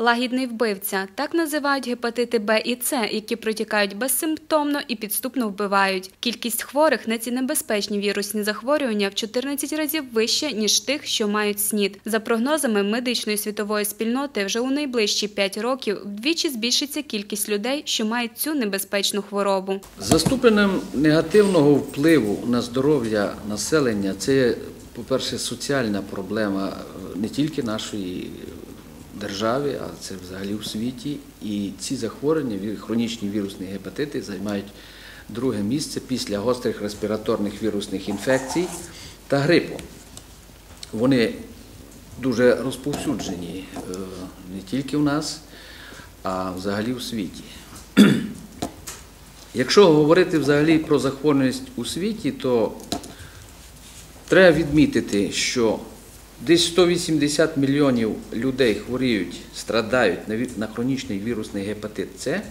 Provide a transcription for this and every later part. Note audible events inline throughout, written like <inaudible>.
Лагідний вбивця так називають гепатити Б і С, які протікають безсимптомно і підступно вбивають. Кількість хворих на ці небезпечні вірусні захворювання в 14 разів вища ніж тих, що мають СНІД. За прогнозами медичної світової спільноти, вже у найближчі 5 років вдвічі збільшиться кількість людей, що мають цю небезпечну хворобу. За ступенем негативного впливу на здоров'я населення це, по-перше, соціальна проблема е, не тільки нашої держави, а це взагалі у світі. І ці захворювання, хронічні вірусні гепатити, займають друге місце після гострих респіраторних вірусних інфекцій та грипу. Вони дуже розповсюджені е, не тільки у нас, а взагалі у світі. <clears throat> Якщо говорити взагалі про захворюваність у світі, то треба відмітити, що десь 180 мільйонів людей хворіють, страдають на на хронічний вірусний гепатит С,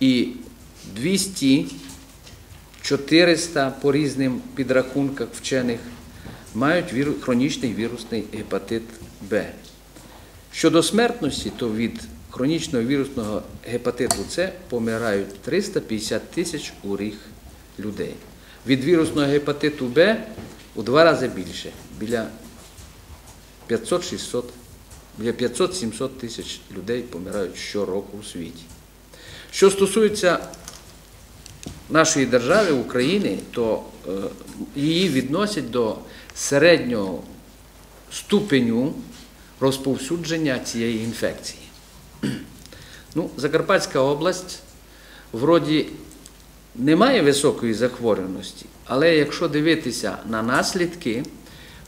і 200 400 по різним підрахунках вчених мають віру- хронічний вірусний гепатит Б. Щодо смертності, то від хронічного вірусного гепатиту С помирають 350 тисяч у рік людей. Від вірусного гепатиту Б у два рази більше, біля 500-600, біля 500-700 тисяч людей помирають щороку у світі. Що стосується нашої держави, України, то е, її відносять до середнього ступеню розповсюдження цієї інфекції. Ну, Закарпатська область вроді не має високої захворюваності, але якщо дивитися на наслідки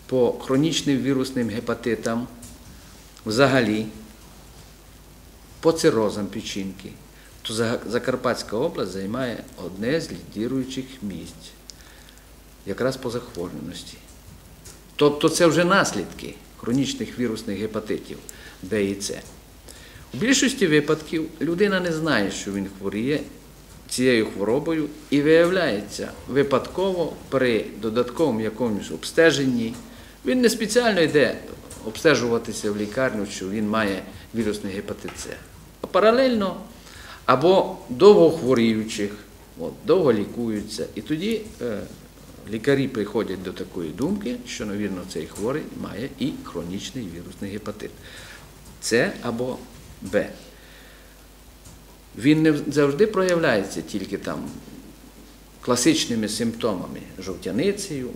по хронічним вірусним гепатитам, взагалі, по цирозам печінки, то Закарпатська область займає одне з лідіруючих місць, якраз по захворюваності. Тобто це вже наслідки хронічних вірусних гепатитів Б і С. У більшості випадків людина не знає, що він хворіє цією хворобою, і виявляється випадково при додатковому якомусь обстеженні. Він не спеціально йде обстежуватися в лікарню, що він має вірусний гепатит С. А паралельно або довго хворіючих, от, довго лікуються. І тоді е, лікарі приходять до такої думки, що, навірно, цей хворий має і хронічний вірусний гепатит. С або Б. Він не завжди проявляється тільки там класичними симптомами жовтяницею,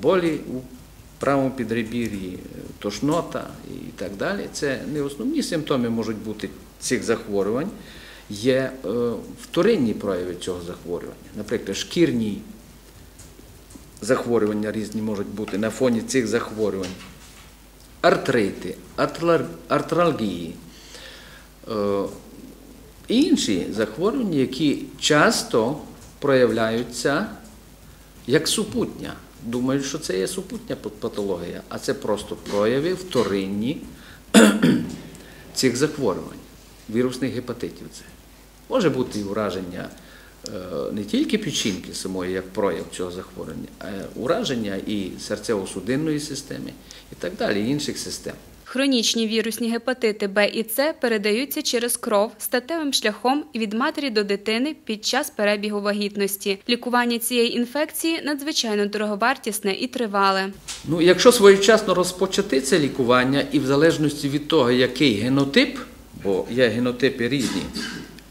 болі у правому підребір'ї, тошнота і так далі. Це не основні симптоми можуть бути цих захворювань. Є е, вторинні прояви цього захворювання, наприклад, шкірні захворювання різні можуть бути на фоні цих захворювань, артрити, артралгії. Е, і інші захворювання, які часто проявляються як супутня. Думають, що це є супутня патологія, а це просто прояви вторинні <clears throat> цих захворювань, вірусних гепатитів. Це може бути і ураження е, не тільки печінки самої, як прояв цього захворювання, а ураження і серцево-судинної системи, і так далі, і інших систем. Хронічні вірусні гепатити Б і С передаються через кров статевим шляхом від матері до дитини під час перебігу вагітності. Лікування цієї інфекції надзвичайно дороговартісне і тривале. Ну, якщо своєчасно розпочати це лікування, і в залежності від того, який генотип, бо є генотипи різні,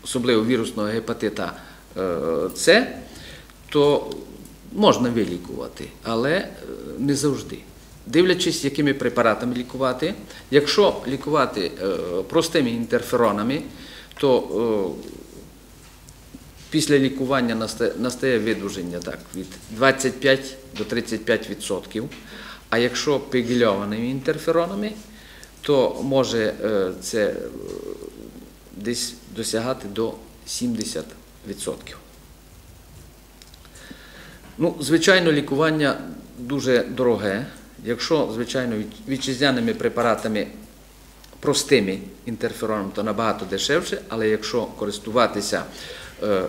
особливо вірусного гепатита е, С, то можна вилікувати, але е, не завжди. Дивлячись, якими препаратами лікувати. Якщо лікувати е, простими інтерферонами, то е, після лікування наста- настає видуження так, від 25 до 35 відсотків. А якщо пегільованими інтерферонами, то може е, це десь досягати до 70 відсотків. Ну, звичайно, лікування дуже дороге. Якщо, звичайно, вітчизняними препаратами простими інтерферонами, то набагато дешевше, але якщо користуватися е, е,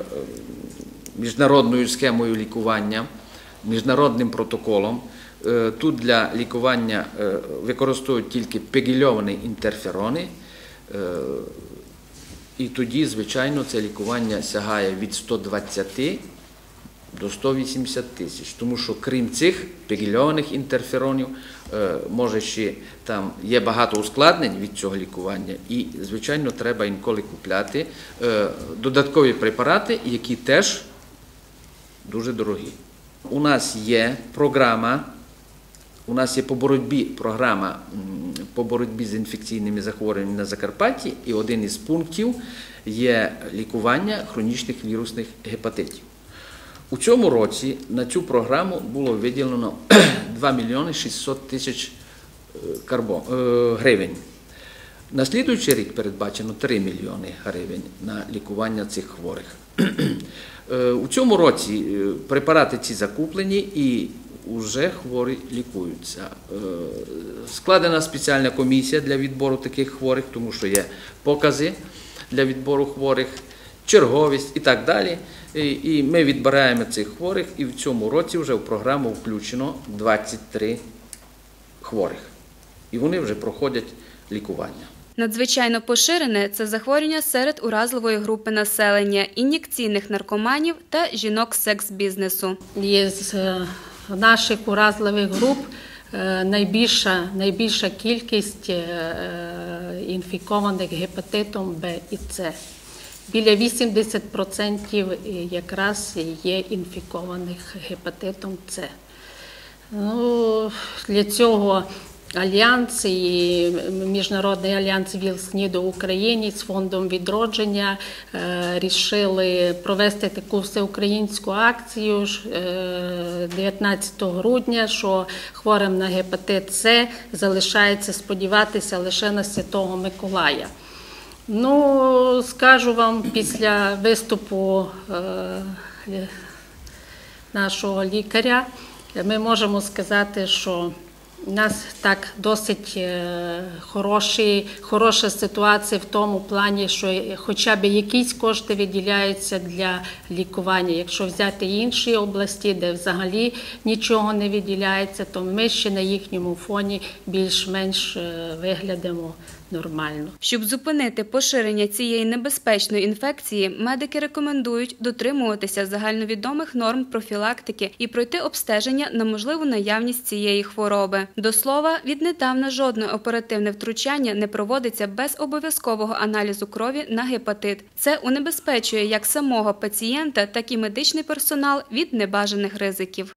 міжнародною схемою лікування, міжнародним протоколом, е, тут для лікування використовують тільки пегільовані інтерферони, І тоді, звичайно, це лікування сягає від 120 до 180 тисяч. Тому що крім цих пігільованих інтерферонів, е, може ще там є багато ускладнень від цього лікування, і, звичайно, треба інколи купляти е, додаткові препарати, які теж дуже дорогі. У нас є програма, у нас є по боротьбі програма по боротьбі з інфекційними захворюваннями на Закарпатті, і один із пунктів є лікування хронічних вірусних гепатитів. У цьому році на цю програму було виділено <clears throat> 2 мільйони 600 тисяч е, е, гривень. На слідуючий рік передбачено 3 мільйони гривень на лікування цих хворих. <clears throat> Е, У цьому році препарати ці закуплені і вже хворі лікуються. Складена спеціальна комісія для відбору таких хворих, тому що є покази для відбору хворих, черговість і так далі. І ми відбираємо цих хворих, і в цьому році вже в програму включено 23 хворих. І вони вже проходять лікування. Надзвичайно поширене це захворювання серед уразливої групи населення, ін'єкційних наркоманів та жінок секс-бізнесу. Із е, наших уразливих груп е, найбільша, найбільша кількість е, інфікованих гепатитом Б і С. Біля 80% якраз є інфікованих гепатитом С. Ну, для цього альянс і Міжнародний альянс ВІЛ-СНІД у Україні з фондом відродження е, рішили провести таку всеукраїнську акцію е, 19 грудня, що хворим на гепатит С залишається сподіватися лише на Святого Миколая. Ну, скажу вам, після виступу е, нашого лікаря, ми можемо сказати, що у нас так досить е, хороші, хороша ситуація в тому плані, що хоча б якісь кошти виділяються для лікування. Якщо взяти інші області, де взагалі нічого не виділяється, то ми ще на їхньому фоні більш-менш е, виглядимо нормально. Щоб зупинити поширення цієї небезпечної інфекції, медики рекомендують дотримуватися загальновідомих норм профілактики і пройти обстеження на можливу наявність цієї хвороби. До слова, віднедавна жодне оперативне втручання не проводиться без обов'язкового аналізу крові на гепатит. Це унебезпечує як самого пацієнта, так і медичний персонал від небажаних ризиків.